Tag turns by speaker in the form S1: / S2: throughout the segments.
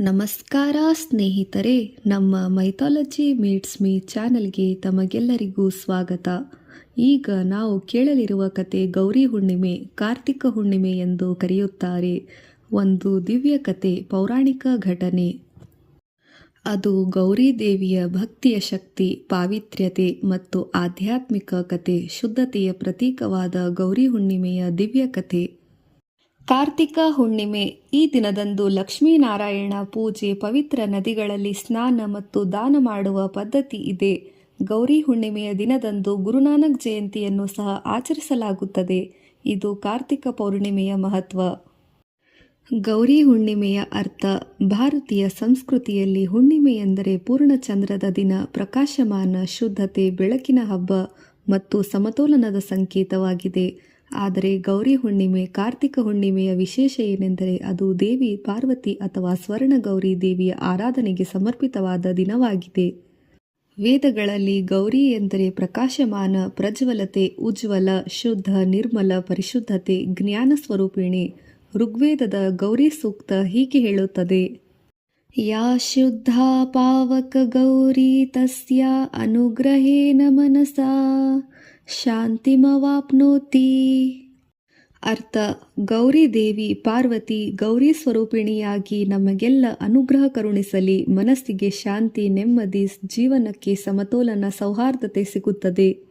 S1: ನಮಸ್ಕಾರ ಸ್ನೇಹಿತರೆ, ನಮ್ಮ ಮೈಥಾಲಜಿ ಮೀಟ್ಸ್ ಮೀ ಚಾನೆಲ್ಗೆ ತಮಗೆಲ್ಲರಿಗೂ ಸ್ವಾಗತ. ಈಗ ನಾವು ಕೇಳಲಿರುವ ಕತೆ ಗೌರಿ ಹುಣ್ಣಿಮೆ, ಕಾರ್ತಿಕ ಹುಣ್ಣಿಮೆ ಎಂದು ಕರೆಯುತ್ತಾರೆ. ಒಂದು ದಿವ್ಯ ಕತೆ, ಪೌರಾಣಿಕ ಘಟನೆ. ಅದು ಗೌರಿ ದೇವಿಯ ಭಕ್ತಿಯ ಶಕ್ತಿ, ಪಾವಿತ್ರ್ಯತೆ ಮತ್ತು ಆಧ್ಯಾತ್ಮಿಕ ಕತೆ, ಶುದ್ಧತೆಯ ಪ್ರತೀಕವಾದ ಗೌರಿ ಹುಣ್ಣಿಮೆಯ ದಿವ್ಯ ಕತೆ. ಕಾರ್ತಿಕ ಹುಣ್ಣಿಮೆ ಈ ದಿನದಂದು ಲಕ್ಷ್ಮೀನಾರಾಯಣ ಪೂಜೆ ಪವಿತ್ರ ನದಿಗಳಲ್ಲಿ ಸ್ನಾನ ಮತ್ತು ದಾನ ಮಾಡುವ ಪದ್ಧತಿ ಇದೆ. ಗೌರಿ ಹುಣ್ಣಿಮೆಯ ದಿನದಂದು ಗುರುನಾನಕ್ ಜಯಂತಿಯನ್ನು ಸಹ ಆಚರಿಸಲಾಗುತ್ತದೆ. ಇದು ಕಾರ್ತಿಕ ಪೌರ್ಣಿಮೆಯ ಮಹತ್ವ. ಗೌರಿ ಹುಣ್ಣಿಮೆಯ ಅರ್ಥ, ಭಾರತೀಯ ಸಂಸ್ಕೃತಿಯಲ್ಲಿ ಹುಣ್ಣಿಮೆ ಎಂದರೆ ಪೂರ್ಣಚಂದ್ರದ ದಿನ, ಪ್ರಕಾಶಮಾನ, ಶುದ್ಧತೆ, ಬೆಳಕಿನ ಹಬ್ಬ ಮತ್ತು ಸಮತೋಲನದ ಸಂಕೇತವಾಗಿದೆ. ಆದರೆ ಗೌರಿ ಹುಣ್ಣಿಮೆ, ಕಾರ್ತಿಕ ಹುಣ್ಣಿಮೆಯ ವಿಶೇಷ ಏನೆಂದರೆ ಅದು ದೇವಿ ಪಾರ್ವತಿ ಅಥವಾ ಸ್ವರ್ಣ ಗೌರಿ ದೇವಿಯ ಆರಾಧನೆಗೆ ಸಮರ್ಪಿತವಾದ ದಿನವಾಗಿದೆ. ವೇದಗಳಲ್ಲಿ ಗೌರಿ ಎಂದರೆ ಪ್ರಕಾಶಮಾನ, ಪ್ರಜ್ವಲತೆ, ಉಜ್ವಲ, ಶುದ್ಧ, ನಿರ್ಮಲ, ಪರಿಶುದ್ಧತೆ, ಜ್ಞಾನ ಸ್ವರೂಪಿಣಿ, ಋಗ್ವೇದದ ಗೌರಿ ಸೂಕ್ತ ಹೀಗೆ ಹೇಳುತ್ತದೆ. ಯಾ ಶುದ್ಧ ಪಾವಕ ಗೌರಿ ತಸ್ಯ ಅನುಗ್ರಹೇನ ಮನಸಾ ಶಾಂತಿಮವಾಪ್ನೋತಿ ಅರ್ಥ, ಗೌರಿ ದೇವಿ ಪಾರ್ವತಿ ಗೌರಿ ಸ್ವರೂಪಿಣಿಯಾಗಿ ನಮಗೆಲ್ಲ ಅನುಗ್ರಹ ಕರುಣಿಸಲಿ, ಮನಸ್ಸಿಗೆ ಶಾಂತಿ, ನೆಮ್ಮದಿ, ಜೀವನಕ್ಕೆ ಸಮತೋಲನ, ಸೌಹಾರ್ದತೆ ಸಿಗುತ್ತದೆ.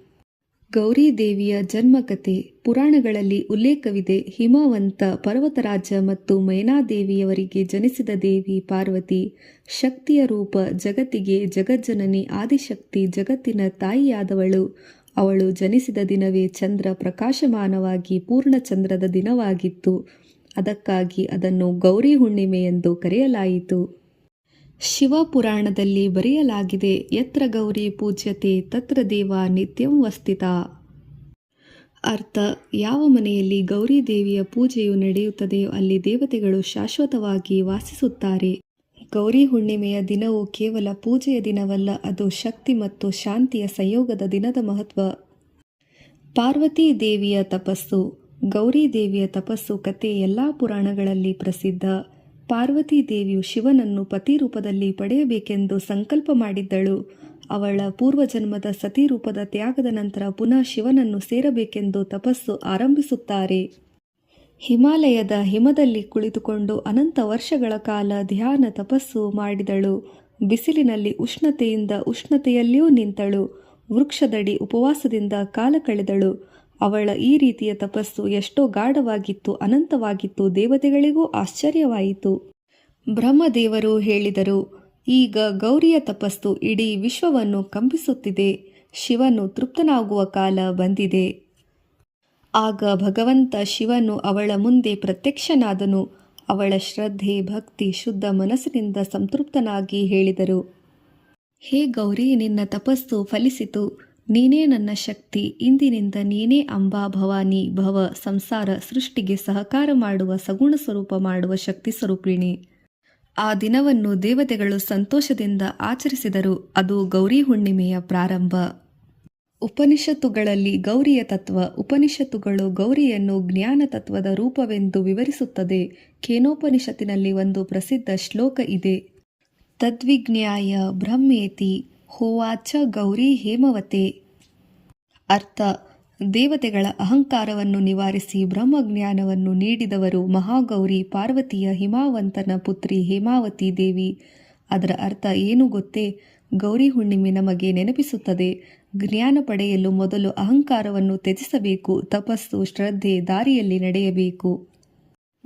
S1: ಗೌರಿ ದೇವಿಯ ಜನ್ಮಕತೆ ಪುರಾಣಗಳಲ್ಲಿ ಉಲ್ಲೇಖವಿದೆ. ಹಿಮವಂತ ಪರ್ವತರಾಜ ಮತ್ತು ಮೈನಾದೇವಿಯವರಿಗೆ ಜನಿಸಿದ ದೇವಿ ಪಾರ್ವತಿ. ಶಕ್ತಿಯ ರೂಪ ಜಗತ್ತಿಗೆ ಜಗಜ್ಜನನಿ ಆದಿಶಕ್ತಿ ಜಗತ್ತಿನ ತಾಯಿಯಾದವಳು. ಅವಳು ಜನಿಸಿದ ದಿನವೇ ಚಂದ್ರ ಪ್ರಕಾಶಮಾನವಾಗಿ ಪೂರ್ಣ ಚಂದ್ರದ ದಿನವಾಗಿತ್ತು. ಅದಕ್ಕಾಗಿ ಅದನ್ನು ಗೌರಿ ಹುಣ್ಣಿಮೆ ಎಂದು ಕರೆಯಲಾಯಿತು. ಶಿವಪುರಾಣದಲ್ಲಿ ಬರೆಯಲಾಗಿದೆ, ಯತ್ರ ಗೌರಿ ಪೂಜ್ಯತೆ, ತತ್ರ ದೇವ ನಿತ್ಯಂ ವಸ್ತಿತ. ಅರ್ಥ, ಯಾವ ಮನೆಯಲ್ಲಿ ಗೌರಿ ದೇವಿಯ ಪೂಜೆಯು ನಡೆಯುತ್ತದೆಯೋ ಅಲ್ಲಿ ದೇವತೆಗಳು ಶಾಶ್ವತವಾಗಿ ವಾಸಿಸುತ್ತಾರೆ. ಗೌರಿ ಹುಣ್ಣಿಮೆಯ ದಿನವು ಕೇವಲ ಪೂಜೆಯ ದಿನವಲ್ಲ, ಅದು ಶಕ್ತಿ ಮತ್ತು ಶಾಂತಿಯ ಸಂಯೋಗದ ದಿನದ ಮಹತ್ವ. ಪಾರ್ವತಿ ದೇವಿಯ ತಪಸ್ಸು, ಗೌರಿ ದೇವಿಯ ತಪಸ್ಸು ಕತೆ ಎಲ್ಲ ಪುರಾಣಗಳಲ್ಲಿ ಪ್ರಸಿದ್ಧ. ಪಾರ್ವತಿ ದೇವಿಯು ಶಿವನನ್ನು ಪತಿ ರೂಪದಲ್ಲಿ ಪಡೆಯಬೇಕೆಂದು ಸಂಕಲ್ಪ ಮಾಡಿದ್ದಳು. ಅವಳ ಪೂರ್ವಜನ್ಮದ ಸತಿ ರೂಪದ ತ್ಯಾಗದ ನಂತರ ಪುನಃ ಶಿವನನ್ನು ಸೇರಬೇಕೆಂದು ತಪಸ್ಸು ಆರಂಭಿಸುತ್ತಾರೆ. ಹಿಮಾಲಯದ ಹಿಮದಲ್ಲಿ ಕುಳಿತುಕೊಂಡು ಅನಂತ ವರ್ಷಗಳ ಕಾಲ ಧ್ಯಾನ ತಪಸ್ಸು ಮಾಡಿದಳು. ಬಿಸಿಲಿನಲ್ಲಿ ಉಷ್ಣತೆಯಿಂದ ಉಷ್ಣತೆಯಲ್ಲಿಯೂ ನಿಂತಳು. ವೃಕ್ಷದಡಿ ಉಪವಾಸದಿಂದ ಕಾಲ ಕಳೆದಳು. ಅವಳ ಈ ರೀತಿಯ ತಪಸ್ಸು ಎಷ್ಟೋ ಗಾಢವಾಗಿತ್ತು, ಅನಂತವಾಗಿತ್ತು, ದೇವತೆಗಳಿಗೂ ಆಶ್ಚರ್ಯವಾಯಿತು. ಬ್ರಹ್ಮದೇವರು ಹೇಳಿದರು, ಈಗ ಗೌರಿಯ ತಪಸ್ಸು ಇಡೀ ವಿಶ್ವವನ್ನು ಕಂಪಿಸುತ್ತಿದೆ, ಶಿವನು ತೃಪ್ತನಾಗುವ ಕಾಲ ಬಂದಿದೆ. ಆಗ ಭಗವಂತ ಶಿವನು ಅವಳ ಮುಂದೆ ಪ್ರತ್ಯಕ್ಷನಾದನು, ಅವಳ ಶ್ರದ್ಧೆ, ಭಕ್ತಿ, ಶುದ್ಧ ಮನಸ್ಸಿನಿಂದ ಸಂತೃಪ್ತನಾಗಿ ಹೇಳಿದರು. ಹೇ ಗೌರಿ, ನಿನ್ನ ತಪಸ್ಸು ಫಲಿಸಿತು. ನೀನೇ ನನ್ನ ಶಕ್ತಿ, ಇಂದಿನಿಂದ ನೀನೇ ಅಂಬಾ ಭವಾನಿ, ಭವ ಸಂಸಾರ ಸೃಷ್ಟಿಗೆ ಸಹಕಾರ ಮಾಡುವ ಸಗುಣ ಸ್ವರೂಪ ಮಾಡುವ ಶಕ್ತಿ ಸ್ವರೂಪಿಣಿ. ಆ ದಿನವನ್ನು ದೇವತೆಗಳು ಸಂತೋಷದಿಂದ ಆಚರಿಸಿದರು, ಅದು ಗೌರಿ ಹುಣ್ಣಿಮೆಯ ಪ್ರಾರಂಭ. ಉಪನಿಷತ್ತುಗಳಲ್ಲಿ ಗೌರಿಯ ತತ್ವ, ಉಪನಿಷತ್ತುಗಳು ಗೌರಿಯನ್ನು ಜ್ಞಾನ ತತ್ವದ ರೂಪವೆಂದು ವಿವರಿಸುತ್ತದೆ, ಕೇನೋಪನಿಷತ್ತಿನಲ್ಲಿ ಒಂದು ಪ್ರಸಿದ್ಧ ಶ್ಲೋಕ ಇದೆ. ತದ್ವಿಜ್ಞಾಯ ಬ್ರಹ್ಮೇತಿ ಹೋವಾಚ ಗೌರಿ ಹೇಮವತೆ. ಅರ್ಥ. ದೇವತೆಗಳ ಅಹಂಕಾರವನ್ನು ನಿವಾರಿಸಿ ಬ್ರಹ್ಮಜ್ಞಾನವನ್ನು ನೀಡಿದವರು ಮಹಾಗೌರಿ ಪಾರ್ವತಿಯ ಹಿಮಾವಂತನ ಪುತ್ರಿ ಹೇಮಾವತಿ ದೇವಿ. ಅದರ ಅರ್ಥ ಏನು ಗೊತ್ತೇ? ಗೌರಿ ಹುಣ್ಣಿಮೆ ನಮಗೆ ನೆನಪಿಸುತ್ತದೆ. ಜ್ಞಾನ ಪಡೆಯಲು ಮೊದಲು ಅಹಂಕಾರವನ್ನು ತ್ಯಜಿಸಬೇಕು, ತಪಸ್ಸು, ಶ್ರದ್ಧೆ ದಾರಿಯಲ್ಲಿ ನಡೆಯಬೇಕು.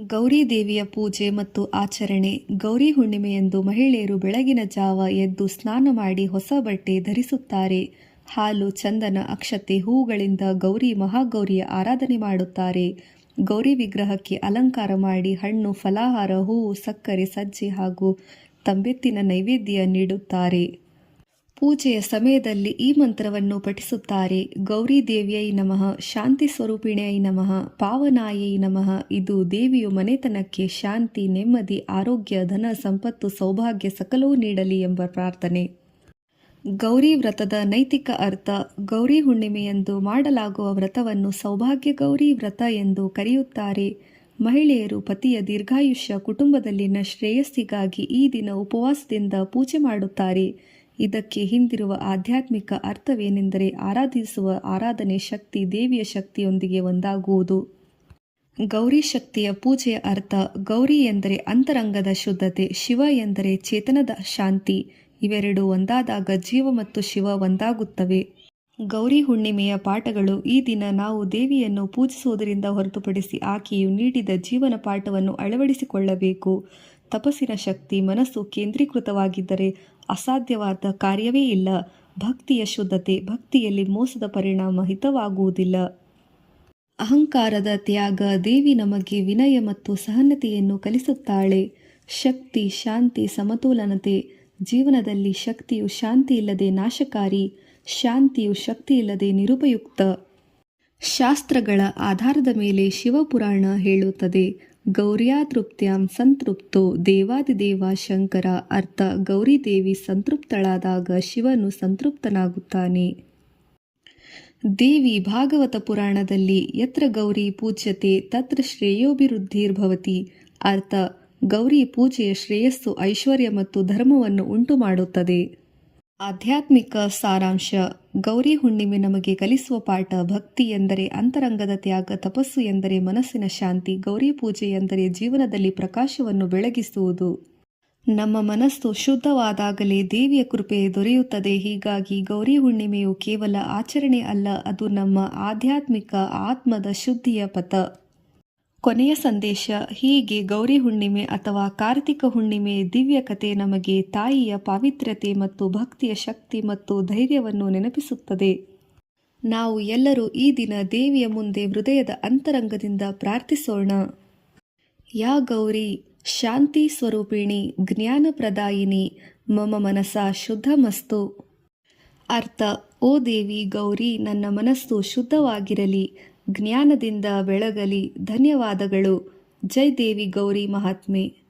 S1: ಗೌರಿ ದೇವಿಯ ಪೂಜೆ ಮತ್ತು ಆಚರಣೆ, ಗೌರಿ ಹುಣ್ಣಿಮೆಯಂದು ಮಹಿಳೆಯರು ಬೆಳಗಿನ ಜಾವ ಎದ್ದು ಸ್ನಾನ ಮಾಡಿ ಹೊಸ ಬಟ್ಟೆ ಧರಿಸುತ್ತಾರೆ. ಹಾಲು, ಚಂದನ, ಅಕ್ಷತೆ, ಹೂವುಗಳಿಂದ ಗೌರಿ ಮಹಾಗೌರಿಯ ಆರಾಧನೆ ಮಾಡುತ್ತಾರೆ. ಗೌರಿ ವಿಗ್ರಹಕ್ಕೆ ಅಲಂಕಾರ ಮಾಡಿ ಹಣ್ಣು, ಫಲಾಹಾರ, ಹೂವು, ಸಕ್ಕರೆ, ಸಜ್ಜೆ ಹಾಗೂ ತಂಬೆತ್ತಿನ ನೈವೇದ್ಯ ನೀಡುತ್ತಾರೆ. ಪೂಜೆಯ ಸಮಯದಲ್ಲಿ ಈ ಮಂತ್ರವನ್ನು ಪಠಿಸುತ್ತಾರೆ. ಗೌರಿ ದೇವಿಯೈ ನಮಃ, ಶಾಂತಿ ಸ್ವರೂಪಿಣಿಯೈ ನಮಃ, ಪಾವನಾಯೈ ನಮಃ. ಇದು ದೇವಿಯು ಮನೆತನಕ್ಕೆ ಶಾಂತಿ, ನೆಮ್ಮದಿ, ಆರೋಗ್ಯ, ಧನ, ಸಂಪತ್ತು, ಸೌಭಾಗ್ಯ ಸಕಲವೂ ನೀಡಲಿ ಎಂಬ ಪ್ರಾರ್ಥನೆ. ಗೌರಿ ವ್ರತದ ನೈತಿಕ ಅರ್ಥ, ಗೌರಿ ಹುಣ್ಣಿಮೆಯಂದು ಮಾಡಲಾಗುವ ವ್ರತವನ್ನು ಸೌಭಾಗ್ಯ ಗೌರಿ ವ್ರತ ಎಂದು ಕರೆಯುತ್ತಾರೆ. ಮಹಿಳೆಯರು ಪತಿಯ ದೀರ್ಘಾಯುಷ್ಯ ಕುಟುಂಬದಲ್ಲಿನ ಶ್ರೇಯಸ್ಸಿಗಾಗಿ ಈ ದಿನ ಉಪವಾಸದಿಂದ ಪೂಜೆ ಮಾಡುತ್ತಾರೆ. ಇದಕ್ಕೆ ಹಿಂದಿರುವ ಆಧ್ಯಾತ್ಮಿಕ ಅರ್ಥವೇನೆಂದರೆ ಆರಾಧಿಸುವ ಆರಾಧನೆ ಶಕ್ತಿ ದೇವಿಯ ಶಕ್ತಿಯೊಂದಿಗೆ ಒಂದಾಗುವುದು. ಗೌರಿ ಶಕ್ತಿಯ ಪೂಜೆಯ ಅರ್ಥ ಗೌರಿ ಎಂದರೆ ಅಂತರಂಗದ ಶುದ್ಧತೆ, ಶಿವ ಎಂದರೆ ಚೇತನದ ಶಾಂತಿ, ಇವೆರಡೂ ಒಂದಾದಾಗ ಜೀವ ಮತ್ತು ಶಿವ ಒಂದಾಗುತ್ತವೆ. ಗೌರಿ ಹುಣ್ಣಿಮೆಯ ಪಾಠಗಳು ಈ ದಿನ ನಾವು ದೇವಿಯನ್ನು ಪೂಜಿಸುವುದರಿಂದ ಹೊರತುಪಡಿಸಿ ಆಕೆಯು ನೀಡಿದ ಜೀವನ ಪಾಠವನ್ನು ಅಳವಡಿಸಿಕೊಳ್ಳಬೇಕು. ತಪಸ್ಸಿನ ಶಕ್ತಿ ಮನಸ್ಸು ಕೇಂದ್ರೀಕೃತವಾಗಿದ್ದರೆ ಅಸಾಧ್ಯವಾದ ಕಾರ್ಯವೇ ಇಲ್ಲ. ಭಕ್ತಿಯ ಶುದ್ಧತೆ ಭಕ್ತಿಯಲ್ಲಿ ಮೋಸದ ಪರಿಣಾಮ ಹಿತವಾಗುವುದಿಲ್ಲ. ಅಹಂಕಾರದ ತ್ಯಾಗ ದೇವಿ ನಮಗೆ ವಿನಯ ಮತ್ತು ಸಹನತೆಯನ್ನು ಕಲಿಸುತ್ತಾಳೆ. ಶಕ್ತಿ, ಶಾಂತಿ, ಸಮತೋಲನತೆ. ಜೀವನದಲ್ಲಿ ಶಕ್ತಿಯು ಶಾಂತಿ ಇಲ್ಲದೆ ನಾಶಕಾರಿ, ಶಾಂತಿಯು ಶಕ್ತಿ ಇಲ್ಲದೆ ನಿರುಪಯುಕ್ತ. ಶಾಸ್ತ್ರಗಳ ಆಧಾರದ ಮೇಲೆ ಶಿವಪುರಾಣ ಹೇಳುತ್ತದೆ. ಗೌರ್ಯಾ ತೃಪ್ತ್ಯಾಂ ಸಂತೃಪ್ತೋ ದೇವಾದಿದೇವ ಶಂಕರ ಅರ್ಥ ಗೌರಿ ದೇವಿ ಸಂತೃಪ್ತಳಾದಾಗ ಶಿವನು ಸಂತೃಪ್ತನಾಗುತ್ತಾನೆ. ದೇವಿ ಭಾಗವತ ಪುರಾಣದಲ್ಲಿ ಯತ್ರ ಗೌರಿ ಪೂಜ್ಯತೆ ತತ್ರ ಶ್ರೇಯೋಭಿವೃದ್ಧಿರ್ಭವತಿ. ಅರ್ಥ ಗೌರಿ ಪೂಜೆಯ ಶ್ರೇಯಸ್ಸು ಐಶ್ವರ್ಯ ಮತ್ತು ಧರ್ಮವನ್ನು ಉಂಟು ಮಾಡುತ್ತದೆ ಆಧ್ಯಾತ್ಮಿಕ ಸಾರಾಂಶ. ಗೌರಿ ಹುಣ್ಣಿಮೆ ನಮಗೆ ಕಲಿಸುವ ಪಾಠ ಭಕ್ತಿ ಎಂದರೆ ಅಂತರಂಗದ ತ್ಯಾಗ, ತಪಸ್ಸು ಎಂದರೆ ಮನಸ್ಸಿನ ಶಾಂತಿ, ಗೌರಿ ಪೂಜೆ ಎಂದರೆ ಜೀವನದಲ್ಲಿ ಪ್ರಕಾಶವನ್ನು ಬೆಳಗಿಸುವುದು. ನಮ್ಮ ಮನಸ್ಸು ಶುದ್ಧವಾದಾಗಲೇ ದೇವಿಯ ಕೃಪೆ ದೊರೆಯುತ್ತದೆ. ಹೀಗಾಗಿ ಗೌರಿ ಹುಣ್ಣಿಮೆಯು ಕೇವಲ ಆಚರಣೆ ಅಲ್ಲ, ಅದು ನಮ್ಮ ಆಧ್ಯಾತ್ಮಿಕ ಆತ್ಮದ ಶುದ್ಧಿಯ ಪಥ. ಕೊನೆಯ ಸಂದೇಶ, ಹೀಗೆ ಗೌರಿ ಹುಣ್ಣಿಮೆ ಅಥವಾ ಕಾರ್ತಿಕ ಹುಣ್ಣಿಮೆ ದಿವ್ಯ ಕಥೆ ನಮಗೆ ತಾಯಿಯ ಪಾವಿತ್ರ್ಯತೆ ಮತ್ತು ಭಕ್ತಿಯ ಶಕ್ತಿ ಮತ್ತು ಧೈರ್ಯವನ್ನು ನೆನಪಿಸುತ್ತದೆ. ನಾವು ಎಲ್ಲರೂ ಈ ದಿನ ದೇವಿಯ ಮುಂದೆ ಹೃದಯದ ಅಂತರಂಗದಿಂದ ಪ್ರಾರ್ಥಿಸೋಣ. ಯಾ ಗೌರಿ, ಶಾಂತಿ ಸ್ವರೂಪಿಣಿ ಜ್ಞಾನ ಪ್ರದಾಯಿನಿ ಮಮ ಮನಸ ಶುದ್ಧಮಸ್ತು. ಅರ್ಥ, ಓ ದೇವಿ ಗೌರಿ, ನನ್ನ ಮನಸ್ಸು ಶುದ್ಧವಾಗಿರಲಿ. ಜ್ಞಾನದಿಂದ ಬೆಳಗಲಿ ಧನ್ಯವಾದಗಳು. ಜೈ ದೇವಿ ಗೌರಿ ಮಹಾತ್ಮೆ.